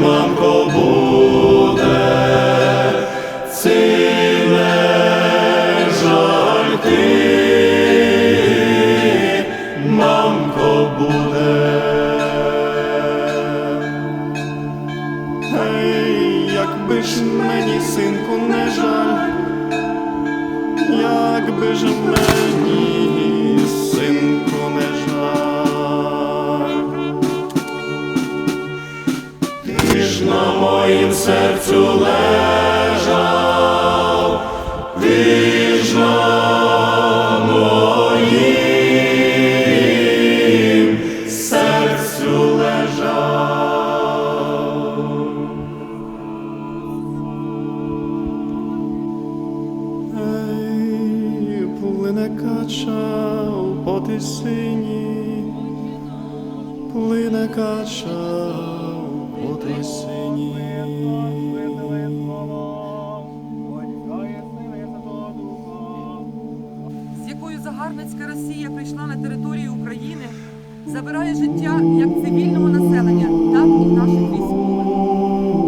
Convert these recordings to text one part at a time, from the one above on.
мамко, буде, серцю лежав, на моїм серцю лежав. Ей, плине кача в потисині, плине кача в потисині. З якою загарбницька Росія прийшла на територію України, забирає життя як цивільного населення, так і наших військових.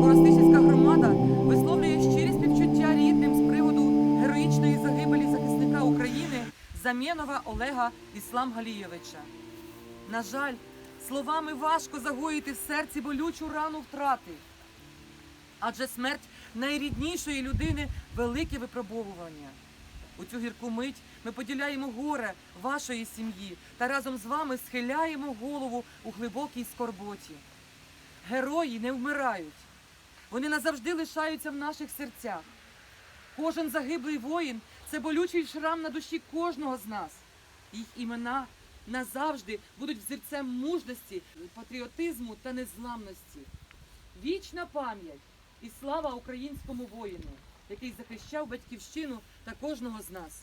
Коростишівська громада висловлює щирі співчуття рідним з приводу героїчної загибелі захисника України Замєнова Олега Іслам Галійовича. На жаль, словами важко загоїти в серці болючу рану втрати. Адже смерть найріднішої людини велике випробовування. У цю гірку мить ми поділяємо горе вашої сім'ї та разом з вами схиляємо голову у глибокій скорботі. Герої не вмирають. Вони назавжди лишаються в наших серцях. Кожен загиблий воїн це болючий шрам на душі кожного з нас. Їх імена назавжди будуть взірцем мужності, патріотизму та незламності. Вічна пам'ять і слава українському воїну, який захищав батьківщину та кожного з нас.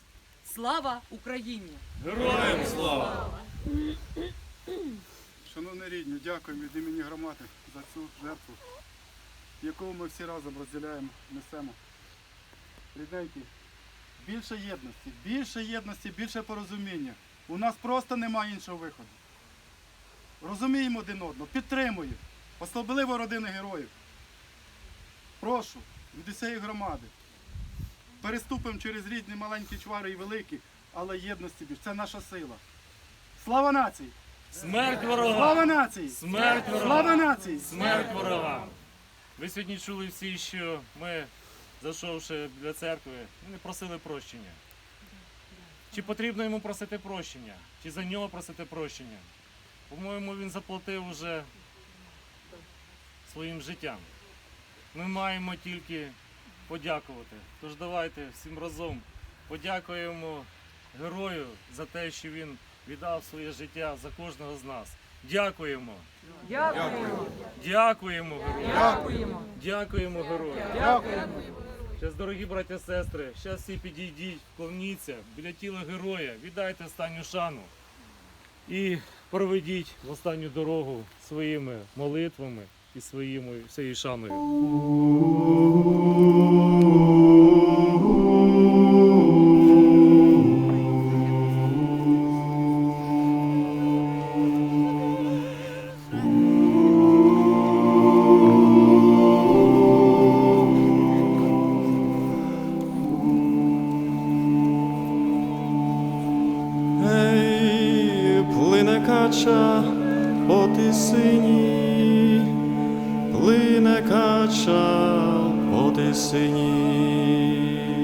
Слава Україні! Героям слава! Шановні рідні, дякуємо від імені громади за цю жертву, яку ми всі разом розділяємо, несемо. Рідненькі, більше єдності, більше єдності, більше порозуміння. У нас просто немає іншого виходу. Розуміємо один одного, підтримуємо, особливо родини героїв. Прошу від усієї громади. Переступимо через різні маленькі чвари і великі, але єдності більше. Це наша сила. Слава нації! Смерть Слава нації! Смерть Слава нації! Смерть ворогам! Ви сьогодні чули всі, що ми, зайшовши для церкви, не просили прощення. Чи потрібно йому просити прощення? Чи за нього просити прощення? По-моєму, він заплатив уже своїм життям. Ми маємо тільки подякувати. Тож давайте всім разом подякуємо герою за те, що він віддав своє життя за кожного з нас. Дякуємо. Дякуємо. Дякуємо, герої. Дякуємо. Дякуємо, герої. Дякуємо. Зараз, дорогі браття і сестри, зараз всі підійдіть, вклоніться біля тіла героя, віддайте останню шану і проведіть в останню дорогу своїми молитвами і своїми всією шаною. Плине кача по тисині, плине кача по тисині.